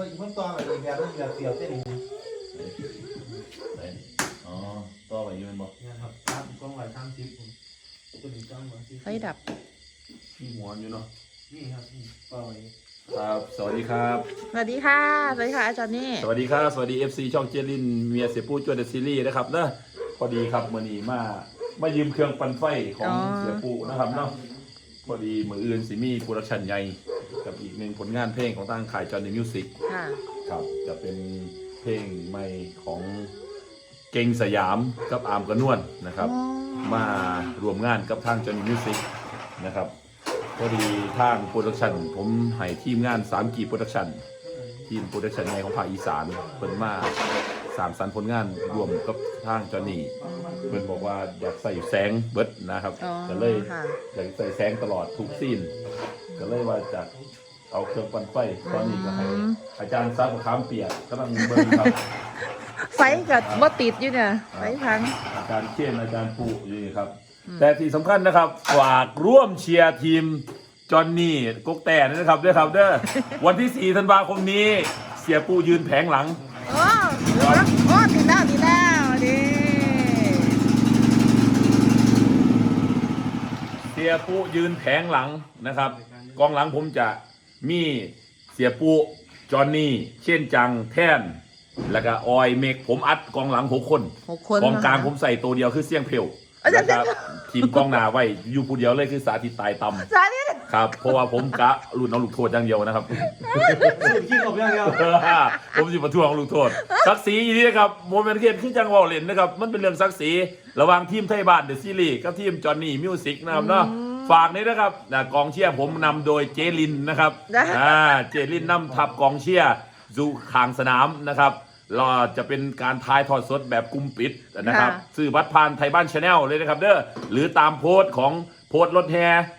มันมันต่อแบบอีกแบบนึงแบบเสียบเส้นนี้ไหนอ๋อต่อไปอยืนบอกเนี่ยครับตามกล้องไว้ตามซิปผมตัวนี้จ้างมาซิปไฟดับพี่หมอนอยู่เนาะนี่ครับนี่ต่อไว้ครับ สวัสดีครับ สวัสดีค่ะ สวัสดีค่ะอาจารย์นี่ สวัสดีครับ สวัสดี FC ช่องเจลินเมียเสียปูจวดเดอะซีรีส์นะครับเนอะพอดีครับมื่อนี้มา มายืมเครื่องปั่นไฟของเสียปูนะครับเนาะ พอดีมืออื่นสิมีโปรดักชันใหญ่กับอีกหนึ่งผลงานเพลงของทางขายจอห์นนี่มิวสิกค่ะ ครับจะเป็นเพลงใหม่ของเก่งสยามกับอามกระนวลนะครับ อ๋อ มารวมงานกับทางจอห์นนี่มิวสิกนะครับพอดีทางโปรดักชันผมให้ทีมงาน3กีโปรดักชันทีมโปรดักชันใหญ่ของภาคอีสานเพิ่นมา สามสรรค์ผลงานรวมกับทางจอห์นนี่เพิ่นบอกว่าอยากใส่แสงเบิดนะครับอ๋อก็เลยค่ะ อยากใส่แสงตลอดทุกซีนก็เลยว่าจะเอาเครื่องปั่นไฟตอนนี้ก็ให้อืมอาจารย์ซักมะขามเปียกกำลังเบิ่งครับ ไฟกับบ่ติดอยู่เนี่ยไฟพัง อาจารย์เชียนอาจารย์ปูอยู่นี่ครับ แต่ที่สำคัญนะครับ ฝากร่วมเชียร์ทีม จอห์นนี่กุ๊กแต่นะครับด้วยครับเด้อ วันที่ 4 ธันวาคมนี้ เสียปูยืนแผงหลัง โอ้โอ้โอ้ติดแล้วติดแล้วดิเสียปูยืนแผงหลังนะครับ กองหลังผมจะมีเสียปูจอนนี่ เช่นจังแท่น แล้วก็ออยเมกผมอัดกองหลังหกคนหกคนกองกลางผมใส่ตัวเดียวคือเสี่ยงเพลวเอ้ยแล้วก็ทีมกองหน้าไว้อยู่ผู้เดียวเลยคือสาธิตตายตำสาธิต ครับเพราะว่าผมกะรุ่นเอาลูกโทษอย่างเดียวนะครับ สูตรขี้ขบอย่างเดียวผมสิประท้วงลูกโทษศักดิ์ศรีอีนี้นะครับโมเมนต์เกนขึ้นจังหวะเล่นนะครับ มันเป็นเรื่องศักดิ์ศรีระหว่างทีมไทยบ้านเดอะซีรีส์กับทีมจอห์นนี่มิวสิกนะครับเนาะฝากนี้นะครับนะกองเชียร์ผมนำโดยเจลินนะครับอ่าเจลินนำทัพกองเชียร์สู่ขางสนามนะครับเราจะเป็นการทายทอดสดแบบกลุ่มปิดนะครับซื้อบัตรผ่านไทยบ้านชาแนลเลยนะครับเด้อหรือตามโพสต์ของ โพสต์รถแฮ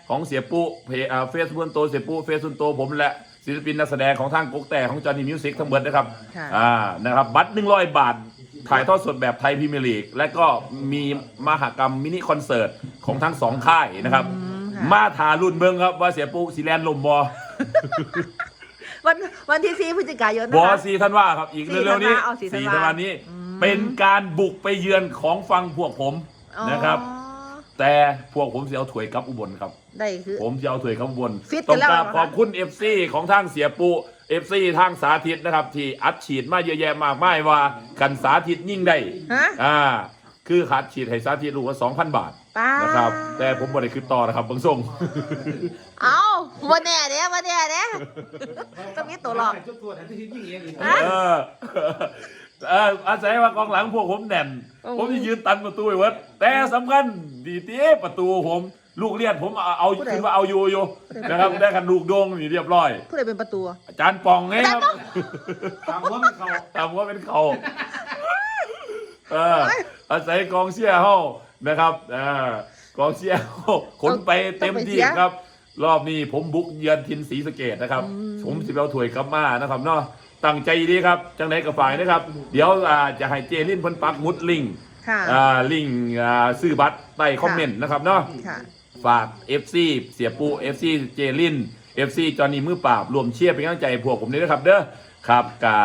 ของเสียปุเพจเฟซบุ๊กโตเสียปุเฟซบุ๊กโตผมและศิลปินนักแสดงของทางกกแต่ของจอห์นนี่มิวสิกทั้งหมดนะครับค่ะอ่านะครับบัตร100บาทถ่ายทอดสดแบบไทยพรีเมียร์ลีก และก็มีมหกรรมมินิคอนเสิร์ตของทั้งสองค่ายนะครับค่ะมาทารุ่นเมืองครับว่าเสียปูสีแลนลมบอวันวันที่สี่พฤศจิกายนนะบอคะซีท่านว่าครับอีกสี่เร็วๆนี้ธันวาเอาสี่ธันวาสี่ธันวานี้ เป็นการบุกไปเยือนของฟังพวกผมอ๋อนะครับ แต่พวกผมเสียเอาถวยกลับอุบลครับ ได้คือ ผมจะเอาถวยข้างบนฟิตต้กัอนงแล้วกราบเหรอคะ ขอบคุณ FC ของทางเสียปู FC ทางสาธิตนะครับ ที่อัดฉีดมาเยอะแยะมากมายว่ากันสาธิตยิ่งได้ฮะอ่า คือขาดฉีดให้สาธิตลูกละ2,000บาทป้านะครับ แต่ผมบริคลิปต่อนะครับบางส่ง เอาวันแน่เนี้ยวันแน่เนี้ยต้องมีตัวหลอก จุดตรวจอันที่ยิ่งเองอีก เออ เอออาศัยว่ากองหลังพวกผมแน่นโอ้โหผมจะยืนตันประตูไว้เวิร์ดแต่สำคัญดีตีประตูผม ลูกเลียนผมเอาเอาคิดว่าเอาอยู่อยู่นะครับได้กันลูกโดงนี่เรียบร้อย ผู้ใดเป็นประตูอาจารย์ปองไงครับตามว่ามันเขาตามว่าเป็นเขาเอออาศัยกองเชียร์เฮานะครับเออกองเชียร์เฮาขนไปเต็มที่ครับ รอบนี้ผมบุกเยือนทินศรีสะเกดนะครับ ผมสิบเอาถ้วยกลับมานะครับเนาะ ตั้งใจดีครับ จังไหนกับฝ่ายนะครับ เดี๋ยวอ่าจะให้เจลินเพิ่นปักหมุดลิงก์ค่ะ อ่าลิงก์อ่าซื้อบัตรใต้คอมเมนต์นะครับเนาะ ค่ะ ฝาก FC เสียปู FC เจลิน FC จอห์นนี่มือปราบ รวมเชียร์เป็นกำลังใจให้พวกผมด้วยนะครับเด้อครับกะ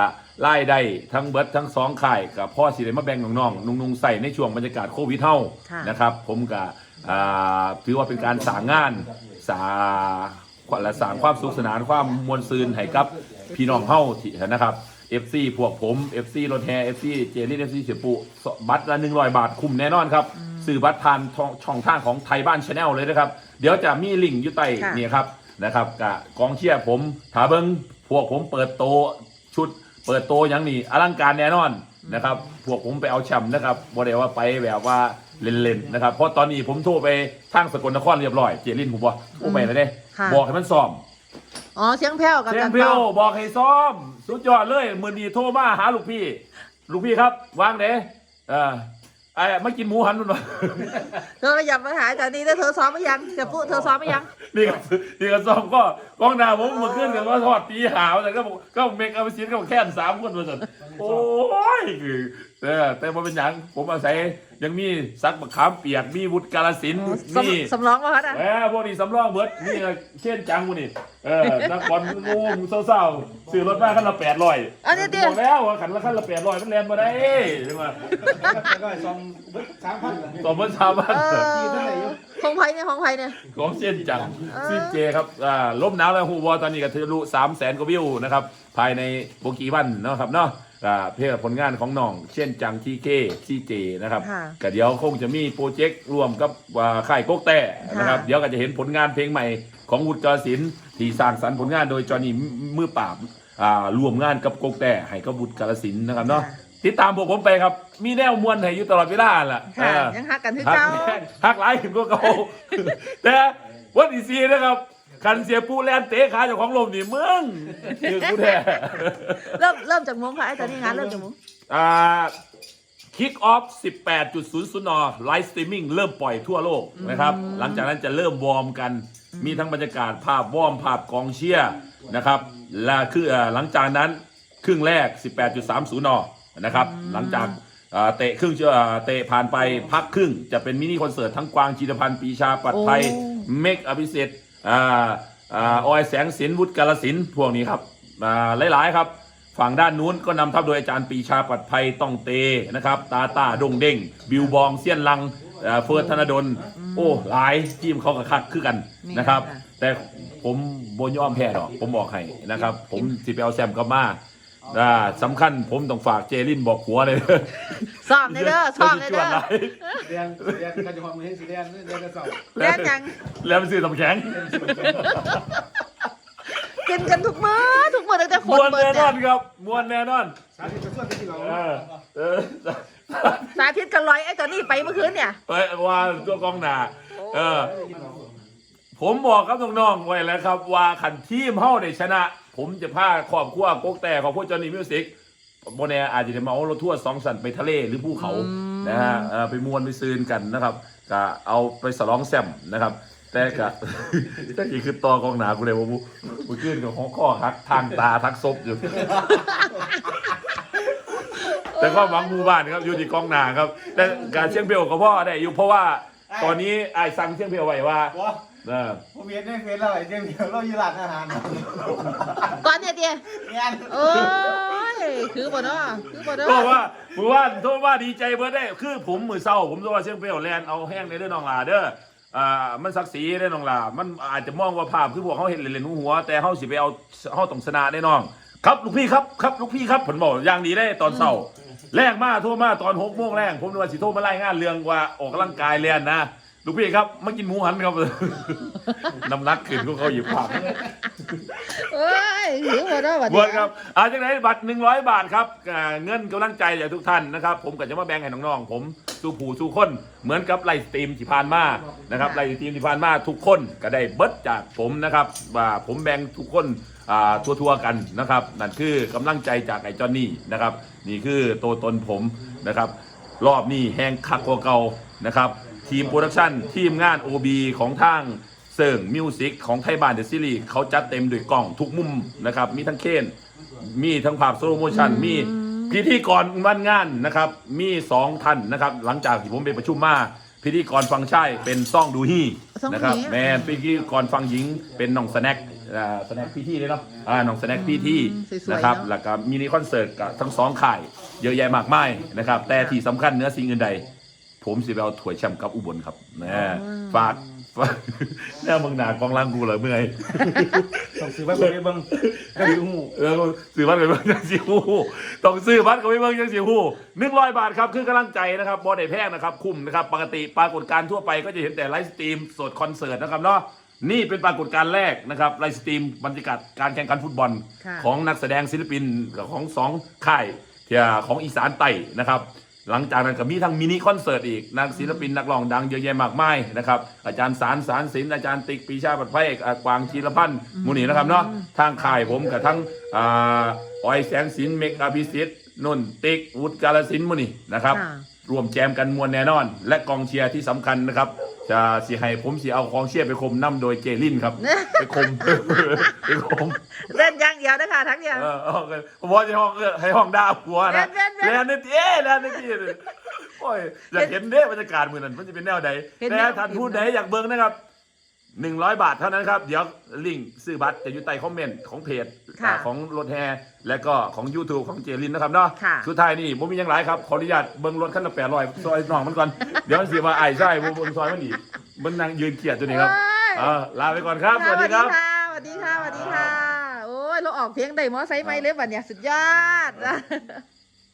ไล่ได้ทั้งเบิร์ดทั้งสองข่ายกับพ่อสิได้มาแบ่งน้องๆนุ่งๆใส่ในช่วงบรรยากาศโควิดเท่าค่ะ นะครับ ผมกะอ่าถือว่าเป็นการสร้างงานสาและสร้างความสุขสนานความมวลซืนให้กับ พี่น้องเฮาที่นะครับ FC พวกผม FC รถแฮ FC เจลิน FC เสียปูบัตรละ100บาทคุ้มแน่นอนครับสื่อบัตรผ่านช่องช่องทางของไทยบ้านชาแนลเลยนะครับ เดี๋ยวจะมีลิงก์อยู่ใต้ค่ะนี่ครับนะครับกับกองเชียร์ผมถาเบิงพวกผมเปิดโตะชุด เปิดโตะอย่างนี้อลังการแน่นอนนะครับ พวกผมไปเอาแชมป์นะครับบ่ได้ว่าไปแบบว่าเล่นๆนะครับเพราะตอนนี้ผมโทรไปทางสกลนครเรียบร้อยเจลินผมบอกโทรไปแล้วเด้ค่ะบอกให้มันซ้อม อ๋อเสียงแผ่วกับเซกัมนเพิต่ลอบอกให้ซ้อม สุดยอดเลยมือนี้โทรมาหาลูกพี่ ลูกพี่ครับวางเด้เออไอ้ไม่กินหมูหันมันวะ เธออย่ามาหาอาจารย์นี่แล้วเธอซ้อมไหมยังเสียปุ๊เธอซ้อมไหมยัง นี่ก็นี่ก็ซ้อมก็กองหน้าผมเมาขึ้นกันว่าทอดตีหาวแต่ก็บอกก็เมกเอาไปซีนก็บอกแค่นสามคนมาสันโอ้ยคือ เออแต่ว่าเป็นหยังผมอาศัยยังมีซักบักขามเปียกมีวุฒิกาลสินธุ์สำมีสำรองมาครับอะแหมพวกนี้สำรองเบิดนี่ก็เช่นจังพวกนี้เออนักบอลงูมึงเศร้าๆซื้อรถมาคันละแปดร้อยอันนี้ดิบอกแล้วว่าคันละคันละแปดร้อยมันแลนมาได้ใช่ไหมแล้วก็ซองสามพันต่อเมื่อเช้าบ้านเออของไผ่เนี่ยของไผ่เนี่ยของเช่นจังซีเจครับอ่าล้มหนาวแล้วฮูวอตอนนี้ก็ทะลุสามแสนกว่าวิวนะครับภายในโบกีวันเนาะครับเนาะ อ่าเพื่อผลงานของน้อง เช่นจังทีเคซีเจนะครับค่ะก็เดี๋ยวคงจะมีโปรเจกต์ร่วมกับอ่าค่ายโกกแต่นะครับค่ะ เดี๋ยวก็จะเห็นผลงานเพลงใหม่ของวุฒิกศิลป์ที่สร้างสรรค์ผลงานโดยจอห์นนี่มือปราบอ่ารวมงานกับโกกแต่ให้กับวุฒิกาลสินธุ์นะครับเนาะติดตามพวกผมไปครับ มีแนวมวลให้อยู่ตลอดเวลาแหละค่ะเออ ยังหักกันคือหักเก่า แม่งหักหลายขึ้นกว่าเก่า แต่วันที่สี่นะครับ คันเสียปูแลนเตะขาเจ้าของลมนี่มึงคือกูแท้เริ่มเริ่มจากโมงค่ะไอ้ตอนนี้งานเริ่มจากโมงอ่าคิกออฟ18.00นไลฟ์สตรีมมิ่งเริ่มปล่อยทั่วโลกนะครับ หลังจากนั้นจะเริ่มวอร์มกัน มีทั้งบรรยากาศภาพวอร์มภาพกองเชียร์นะครับและคืออ่าหลังจากนั้นครึ่งแรก 18.30นนะครับ หลังจากอ่าเตะครึ่งอ่าเตะผ่านไปพักครึ่ง จะเป็นมินิคอนเสิร์ตทั้งกวางจีรพันธ์ปีชาปัดไทยเมกอภิเศษ อ่าอ่าออยแสงสินวุฒิกาลสินธุ์พวกนี้ครับอ่าหลาย ๆ ครับ ฝั่งด้านนู้นก็นำทัพโดยอาจารย์ปรีชาปัดภัยต้องเตนะครับตาตาดงเด้ง บิวบองเซียนลังเอ่อเฟิร์สธนดล โอ้หลายทีมเขากับคักคือกันนะครับ แต่ผมบนยอมแพ้หรอกผมบอกให้นะครับ ผมสิไปเอาแซมกลับมาอ่าสำคัญผมต้องฝากเจลินบอกหัวเลย สอบในเด้อสอบในเด้อเรียนเรียนกันจะความมือให้สีแดงเรียนกันสองเรียนยังแล้วมันซื้อตำแข็งกินกันทุกมื้อทุกมื้อตั้งแต่คมนวนเปิดแน่นเนี่อยนครับมวนแน่นอน สาธิตจะช่วยที่เราเออเออสาธิตกันลอยไอ้ตอนนี้ไปเมื่อคืนเนี่ยไปว่าตัวกองหนาเออ ผมบอกกับน้องๆไว้แล้วครับ ว่าขันทีมเฮาได้ชนะ ผมจะพาครอบครัวกกแต่ของพวกจอห์นนี่มิวสิก โมแนอาจจะได้มาเอารถทัวร์สองสันไปทะเลหรือภูเขานะฮะเออไปมวนไปซืนกันนะครับก็เอาไปสลองแซมนะครับ แต่ก็แต่อีกคือตอกองหนากูเลยว่าบูกูขึ้นกับข้อข้อหักทางตาทักซบอยู่ แต่ก็หวังหมู่บ้านครับอยู่ที่กองหนาครับ แต่การเชียงเบลกับพ่อได้อยู่เพราะว่าตอนนี้ไอ้ายสั่งเชียงเบลไว้ว่าว้าเออ ผมเรียนได้เฟซแล้วไอ้เจ้าเดียวเราอยู่ร้านอาหาร ก่อนเนี่ยเดียงานโอ้ย คือบ่เนาะคือบ่เนาะก็ว่ามือว่านโทษว่าดีใจเบิร์ดได้ คือผมมือเศร้า ผมโทษว่าเชียงเปรี้ยวแลนด์เอาแห้งในเรื่องน้องลาเด้ออ่ามันศักดิ์ศรีได้น้องลามันอาจจะมองว่าภาพคือพวกเขาเห็นเล่นๆหัวแต่เขาสิไปเอาเขาต้องชนะแน่น้อง ครับลูกพี่ครับครับลูกพี่ครับผมบอกอย่างดีได้ตอนเศร้าแรงมากโทษมาตอนหกโมงแรงผมนึกว่าสิโทษมาไล่งานเรื่องว่าออกกำลังกายเรียนนะ ลูกพี่ครับมากินหมูหันครับ น้ำหนักขึ้นก็เขาหยิบผักเอ้ยคือบ่เนาะบัดบวชครับอาจากไหนบัตร100บาทครับอ่าเงินกำลังใจจากทุกท่านนะครับ ผมก็จะมาแบ่งให้น้องๆผมสู้ผู้สู้คน เหมือนกับไลฟ์สตรีมที่ผ่านมานะครับไลฟ์สตรีมที่ผ่านมาทุกคนก็ได้เบิดจากผมนะครับว่าผมแบ่งทุกคนอ่าทั่วๆกันนะครับ นั่นคือกำลังใจจากไอ้จอนนี่นะครับ นี่คือตัวตนผมนะครับ รอบนี้แห้งคักกว่าเก่านะครับ ทีมโปรดักชันทีมงาน OB ของทางเสิร์งมิวสิกของไทยบ้านเดอะซีรีส์เขาจัดเต็มด้วยกล้องทุกมุมนะครับ มีทั้งเคนมีทั้งภาพสโลโมชันมีพิธีกรวันงานนะครับ มีสองท่านนะครับ หลังจากที่ผมไปประชุมมาพิธีกรฟังใช่เป็นซ่องดูฮี่ซ่องดูฮี่นะครับแมนพิธีกรฟังหญิงเป็นน้องสแน็คอ่าสแน็คพี่ที่เลยเนาะอ่าน้องสแน็คพี่ที่สวยๆนะครับเนอะแล้วก็มินิคอนเสิร์ตกับทั้งสองข่ายเยอะแยะมากมายนะครับ แต่ที่สำคัญเหนื้อสิ่งอื่นใด ผมสิไปเอาถ้วยแชมป์กับอุบลครับนะฝากฝากแน่มึงหนากองล่างกูเหรอเมื่อยต้องซื้อไว้บนนี้บ้างก็อยู่หูเออซื้อบัตรไปเบิ่งยังสิฮู้ต้องซื้อบัตรก็ไปเบิ่งยังสิฮู้หนึ่งร้อยบาทครับคือกำลังใจนะครับบอได้แพงนะครับ คุ้มนะครับ ปกติปรากฏการณ์ทั่วไปก็จะเห็นแต่ไลฟ์สตรีมสดคอนเสิร์ตนะครับเนาะนี่เป็นปรากฏการณ์แรกนะครับไลฟ์สตรีมบรรยากาศการแข่งขันฟุตบอล ค่ะ ของนักแสดงศิลปินกับของสองค่ายที่ของอีสานไต่นะครับ หลังจากนั้นก็มีทั้งมินิคอนเสิร์ตอีกนักศิลปินนักร้องดังเยอะแยะมากมายนะครับอาจารย์สารสารศิลป์อาจารย์ติ๊กปรีชาปัดไพ่อ่ากวางชีรพันธ์หมูนี่นะครับเนาะทางค่ายผมกับทั้งอ่าออยแสงสินเมกอภิสิทธิ์นุ่นติ๊กวุฒิกาลสินธุ์หมูนี่นะครับ ค่ะ รวมแจมกันมวลแน่นอน และกองเชียร์ที่สำคัญนะครับ จะสิให้ผมสิเอากองเชียร์ไปคมน้ำโดยเจลินครับ ไปคมไปคมเล่นอย่างเดียวนะคะทั้งเดียวเออเอากันผมว่าจะห้องให้ห้องด่าผัวนะเว้นเว้นเว้นแล้วนี่เอ๊ะแล้วนี่ที่โอ้ยอยากเห็นเด้บรรยากาศมือนั้นมันจะเป็นแนวใดเห็นแต่แนวท่านผู้ใดอยากเบิ่งนะครับ หนึ่งร้อยบาทเท่านั้นครับ เดี๋ยวลิงก์ซื้อบัตรจะอยู่ใต้คอมเมนต์ของเพจค่ะของรถแฮและก็ของ YouTube ของเจลินนะครับเนาะค่ะสุดท้ายนี่ผมมีอย่างไรครับ ขออนุญาตเบิ่งรถคันละแปดร้อยซอยน้องมันก่อน เดี๋ยวมันสิมาไอ้ใช่ผมเบิ่งซอยมันอีกมันนั่งยืนเกียดตัวนี้ครับเอ้ยเออลาไปก่อนครับ สวัสดีครับสวัสดีค่ะ สวัสดีค่ะ โอ้ย เราออกเพียงได้มอไซค์ไหมเลยบัดเนี่ยสุดยอด